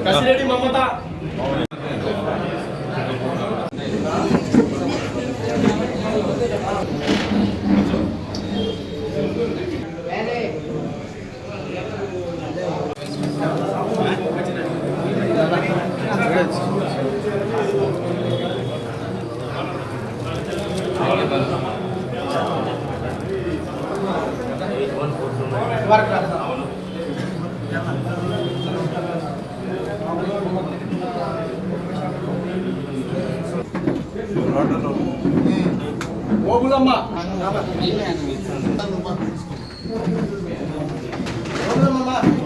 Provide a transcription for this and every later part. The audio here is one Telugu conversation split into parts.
Kasih dari mama tak? ఓగులమ్మ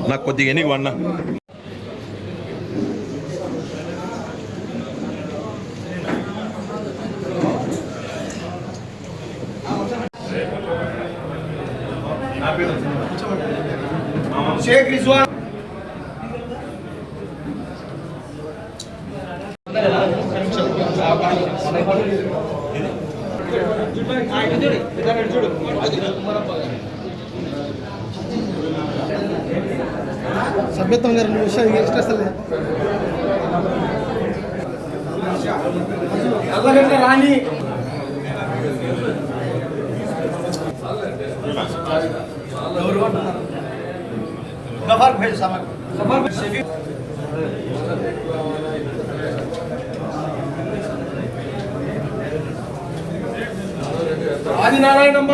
నాకు కొద్దిగా ఎనికి వన్నా షేక్ రిజ్వాన్ సభ్యత్వం గారు విషయం ఎక్స్ట్రా అసలు నల్లగడ్డ రాణి గఫార్ భేజ్ సమక్ సఫర్ షఫీ ఆదినారాయణమ్మ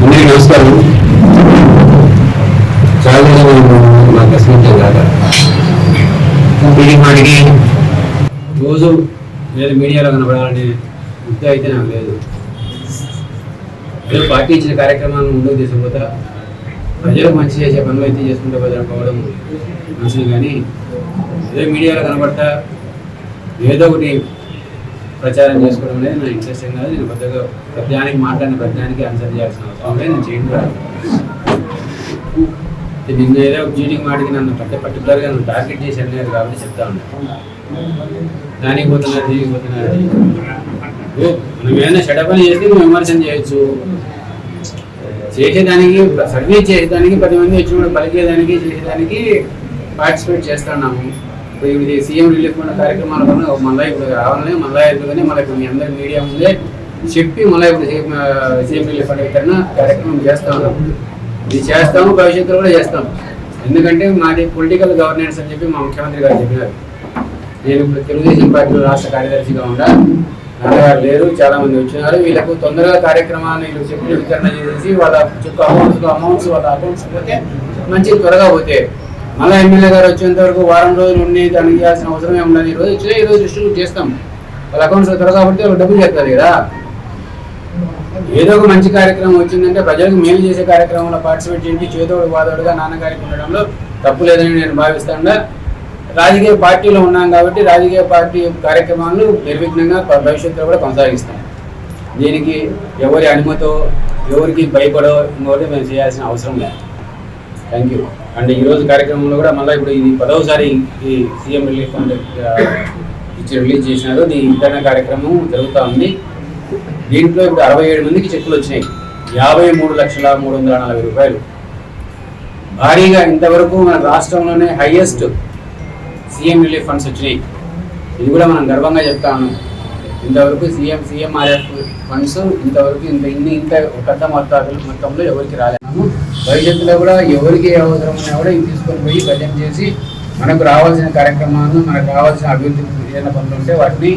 అందరికీ నమస్కారం. చాలా రోజులు నేను కాక మాటికి రోజు నేను మీడియాలో కనపడాలనే ముద్ద అయితే నాకు లేదు. ఏదో పార్టీ ఇచ్చిన కార్యక్రమాలను ముందుకు తీసుకుపోతా ప్రజలకు మంచి చేసే పనులు అయితే చేసుకుంటే పోవడం మంచిది కానీ ఏదో మీడియాలో కనబడతా ఏదో ఒకటి ప్రచారం చేసుకోవడం అనేది నా ఇంట్రెస్ట్ ఏం కాదు. నేను పెద్దగా ప్రతిదానికి మాట్లాడిన ప్రతిదానికి ఆన్సర్ చేయాల్సిన అవసరం లేదు. నేను చేయండి నిన్న ఏదో ఒక చీటింగ్ మాటికి నన్ను పెద్ద పర్టికులర్గా నన్ను టార్గెట్ చేసి అన్నారు కాబట్టి చెప్తా ఉన్నాను దానికి పోతున్నారు దీనికి పోతున్నారు. మనం ఏదైనా షడపని చేస్తే నువ్వు విమర్శన చేయొచ్చు. చేసేదానికి సర్వీస్ చేసేదానికి పది మంది వచ్చినప్పుడు పలికేదానికి చేసేదానికి పార్టిసిపేట్ చేస్తున్నాము ఇప్పుడు ఇది సీఎం రిలీఫ్ ఫండ్ కార్యక్రమాల వల్ల మళ్ళీ ఇప్పుడు రావాలని మళ్ళీ ఎందుకని మళ్ళీ ఇప్పుడు మీ అందరి మీడియా ముందే చెప్పి మళ్ళీ ఇప్పుడు సీఎం రిలీఫ్ ఫండ్ వితరణ కార్యక్రమం చేస్తా ఉన్నాం. ఇది చేస్తాము భవిష్యత్తులో కూడా చేస్తాం. ఎందుకంటే మాది పొలిటికల్ గవర్నెన్స్ అని చెప్పి మా ముఖ్యమంత్రి గారు చెప్పినారు. నేను ఇప్పుడు తెలుగుదేశం పార్టీలో రాష్ట్ర కార్యదర్శిగా ఉండా నాన్నగారు లేరు చాలా మంది వచ్చినారు. వీళ్ళకు తొందరగా కార్యక్రమాన్ని వీళ్ళు చెప్పిన వితరణ చేసి వాళ్ళ చుట్టూ అమౌంట్స్ అమౌంట్స్ వాళ్ళ అకౌంట్స్ పోతే మంచి త్వరగా పోతే మళ్ళీ ఎమ్మెల్యే గారు వచ్చేంత వరకు వారం రోజులు ఉండి దానికి చేయాల్సిన అవసరం ఉండదు. ఈ రోజు వచ్చినా ఈ రోజు డిస్ట్రిబ్యూట్ చేస్తాం. వాళ్ళ అకౌంట్స్ త్వర కాబట్టి వాళ్ళు డబ్బులు చేస్తారు కదా. ఏదో ఒక మంచి కార్యక్రమం వచ్చిందంటే ప్రజలకు మేలు చేసే కార్యక్రమంలో పార్టిసిపేట్ చేసి చేదోడు వాదోడుగా నాన్నగారికి ఉండడంలో తప్పు లేదని నేను భావిస్తాను రాజకీయ పార్టీలో ఉన్నాం కాబట్టి రాజకీయ పార్టీ కార్యక్రమాలను నిర్విఘ్నంగా భవిష్యత్తులో కూడా కొనసాగిస్తాం. దీనికి ఎవరి అనుమతో ఎవరికి భయపడో ఇంకోటి మేము చేయాల్సిన అవసరం లేదు. థ్యాంక్ యూ అండ్ ఈరోజు కార్యక్రమంలో కూడా మళ్ళీ ఇప్పుడు ఇది పదవసారి ఈ సీఎం రిలీఫ్ ఫండ్ ఇచ్చి రిలీజ్ చేసినారు. దీని వితరణ కార్యక్రమం జరుగుతూ ఉంది. దీంట్లో ఇప్పుడు అరవై ఏడు మందికి చెక్కులు వచ్చినాయి. యాభై మూడు లక్షల మూడు వందల నలభై రూపాయలు. భారీగా ఇంతవరకు మన రాష్ట్రంలోనే హైయెస్ట్ సీఎం రిలీఫ్ ఫండ్స్ వచ్చినాయి. ఇది కూడా మనం గర్వంగా చెప్తా ఉన్నాం. ఇంతవరకు సీఎం సీఎంఆర్ఎఫ్ ఫండ్స్ ఇంతవరకు ఇంత ఇన్ని ఇంత పెద్ద మొత్తాలు మొత్తంలో ఎవరికి రాలేము భవిష్యత్తులో కూడా ఎవరికి ఏ అవసరం ఉన్నా కూడా ఇవి తీసుకొని పోయి భజన చేసి మనకు రావాల్సిన కార్యక్రమాలను మనకు రావాల్సిన అభివృద్ధి ఏదైనా పనులు ఉంటే వాటిని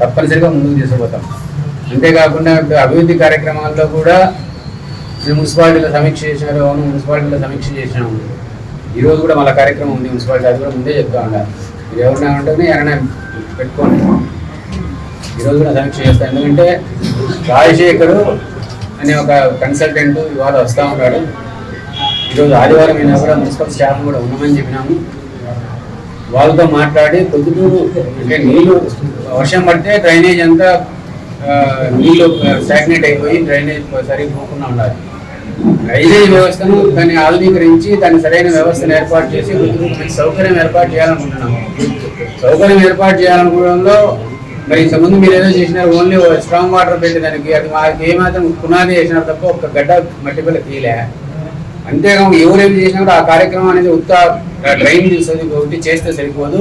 తప్పనిసరిగా ముందుకు తీసుకుపోతాం. అంతేకాకుండా అభివృద్ధి కార్యక్రమాల్లో కూడా మున్సిపాలిటీలో సమీక్ష చేసినారు అవును మున్సిపాలిటీలో సమీక్ష చేసినాము ఈరోజు కూడా మళ్ళీ కార్యక్రమం ఉంది. మున్సిపాలిటీ అది కూడా ముందే చెప్తా ఉండాలి మీరు ఎవరైనా ఉంటే ఎవరైనా పెట్టుకోండి. ఈరోజు కూడా సమీక్ష చేస్తాను ఎందుకంటే రాజశేఖరు అనే ఒక కన్సల్టెంట్ ఇవాళ వస్తూ ఉన్నాడు. ఈరోజు ఆదివారం అయినా కూడా మున్సిపల్ స్టాఫ్ కూడా ఉన్నామని చెప్పినాము. వాళ్ళతో మాట్లాడి పొద్దుటూరు అంటే నీళ్ళు వర్షం పడితే డ్రైనేజ్ అంతా నీళ్ళు స్టాగ్నేట్ అయిపోయి డ్రైనేజ్ సరిగ్గా పోకుండా ఉండాలి. డ్రైనేజ్ వ్యవస్థను దాన్ని ఆధునీకరించి దాన్ని సరైన వ్యవస్థను ఏర్పాటు చేసి సౌకర్యం ఏర్పాటు చేయాలనుకుంటున్నాము. సౌకర్యం ఏర్పాటు చేయాలనుకోవడంలో మరి ఇంతకుముందు మీరు ఏదో చేసినారు ఓన్లీ స్ట్రాంగ్ వాటర్ పెట్టేదానికి అది మాకు ఏమాత్రం పునాది చేసినారు తప్ప ఒక గడ్డ మట్టి పిల్ల తీయలే. అంతేకాదు ఎవరేం చేసినా కూడా ఆ కార్యక్రమం అనేది ఉత్త డ్రైన్ తీసుకొని ఒకటి చేస్తే సరిపోదు.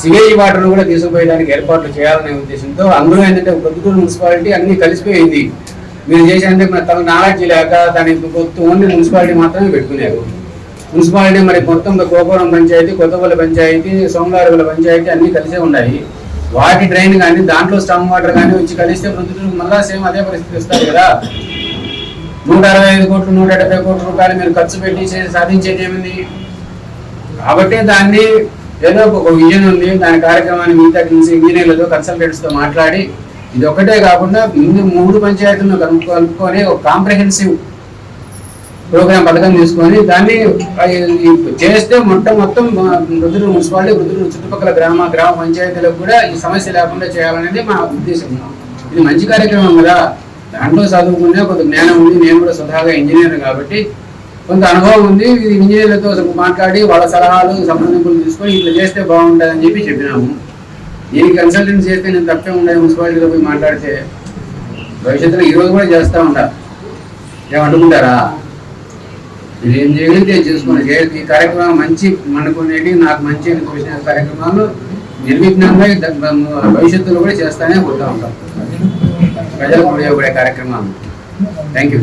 సివేజ్ వాటర్ కూడా తీసుకుపోయేదానికి ఏర్పాట్లు చేయాలనే ఉద్దేశంతో అందులో ఏంటంటే పొద్దుటూరు మున్సిపాలిటీ అన్ని కలిసిపోయింది. మీరు చేసేందుకు మరి తమ నాలెడ్జ్ లేక దానికి కొత్త ఓన్లీ మున్సిపాలిటీ మాత్రమే పెట్టుకున్నారు మున్సిపాలిటీ మరి మొత్తం గోపురం పంచాయతీ కొత్తపల్లి పంచాయతీ సోమవారపల్లి పంచాయతీ అన్ని కలిసే ఉన్నాయి. వాటి డ్రైన్ కానీ దాంట్లో స్టమ్ వాటర్ కానీ వచ్చి కలిస్తే ప్రొద్దుటూరుకు మళ్ళా సేమ్ అదే పరిస్థితి వస్తారు కదా. నూట అరవై ఐదు కోట్లు నూట డెబ్బై కోట్ల రూపాయలు మీరు ఖర్చు పెట్టి సాధించేది ఏమింది? కాబట్టి దాన్ని ఏదో ఒక విజన్ ఉంది దాని కార్యక్రమాన్ని మిగతా ఇంజనీర్లతో కన్సల్టెంట్స్తో మాట్లాడి ఇది ఒకటే కాకుండా ముందు మూడు పంచాయతీలను కలుపు కలుపుకొని ఒక కాంప్రహెన్సివ్ ప్రోగ్రామ్ పథకం తీసుకొని దాన్ని చేస్తే మొత్తం మొత్తం వృద్ధులు మున్సిపాలిటీ వృద్ధులు చుట్టుపక్కల గ్రామ గ్రామ పంచాయతీలకు కూడా ఈ సమస్య లేకుండా చేయాలనేది మా ఉద్దేశం. ఇది మంచి కార్యక్రమం కదా. దాంట్లో చదువుకునే కొంత జ్ఞానం ఉంది. నేను కూడా స్వతహాగా ఇంజనీర్ కాబట్టి కొంత అనుభవం ఉంది. ఇది ఇంజనీర్లతో మాట్లాడి వాళ్ళ సలహాలు సంప్రదింపులు తీసుకొని ఇట్లా చేస్తే బాగుంటుంది అని చెప్పి చెప్పినాము. దీనికి కన్సల్టెంట్ చేస్తే నేను తప్పే ఉండే మున్సిపాలిటీలో పోయి మాట్లాడితే భవిష్యత్తులో ఈ రోజు కూడా చేస్తూ ఉంటా. ఏమనుకుంటారా మీరు ఏం చేయగలిగితే అది చేసుకోండి ఈ కార్యక్రమం మంచి మనకునేటి నాకు మంచి అని కార్యక్రమాలు నిర్విఘ్నంగా భవిష్యత్తులో కూడా చేస్తానే పోతూ ఉంటాం. ప్రజలకు ఉపయోగపడే కార్యక్రమాలు థ్యాంక్ యూ